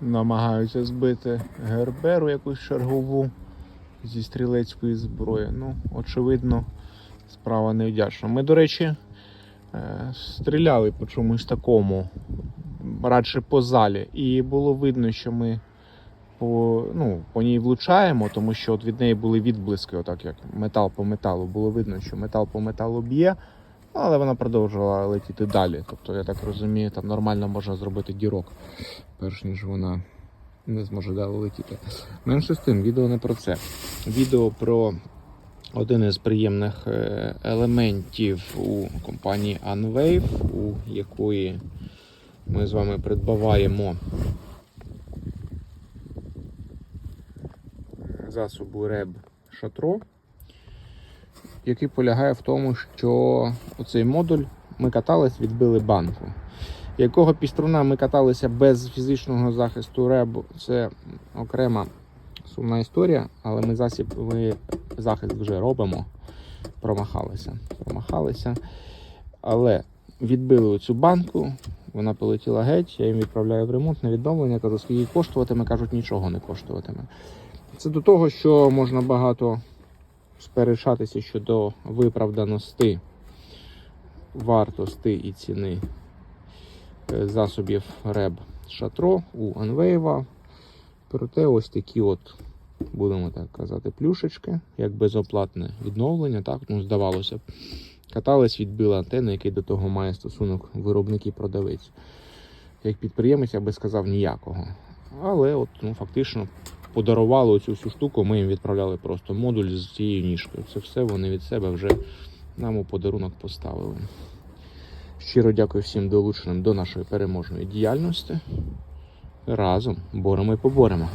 намагаються збити герберу якусь чергову зі стрілецької зброї. Ну, очевидно, справа невдячна. Ми, до речі, е, стріляли по чомусь такому, радше по залі. І було видно, що ми по, ну, по ній влучаємо, тому що от від неї були відблиски, отак як метал по металу. Було видно, що метал по металу б'є, але вона продовжувала летіти далі. Тобто, я так розумію, там нормально можна зробити дірок, перш ніж вона не зможе далі летіти. Менше з тим, відео не про це. Відео про один із приємних е, елементів у компанії Unwave, у якої ми з вами придбаваємо засобу реб шатро, який полягає в тому, що оцей модуль ми катались, відбили банку. Якого піструна ми каталися без фізичного захисту реб, це окрема сумна історія, але ми засіб, ми захист вже робимо. Промахалися. Промахалися. Але відбили цю банку, вона полетіла геть, я їм відправляю в ремонт на відновлення, кажу, скільки коштуватиме, кажуть, нічого не коштуватиме. Це до того, що можна багато сперечатися щодо виправданості, вартості і ціни е, засобів реб шатро у Анвейва. Проте ось такі от, будемо так казати, плюшечки, як безоплатне відновлення. Так, ну, здавалося б. Катались, відбила антенну, який до того має стосунок виробник і продавець. Як підприємець, я би сказав ніякого. Але от, ну, фактично подарували цю всю штуку, ми їм відправляли просто модуль з цією ніжкою. Це все вони від себе вже нам у подарунок поставили. Щиро дякую всім долученим до нашої переможної діяльності. Разом боремо і поборемо.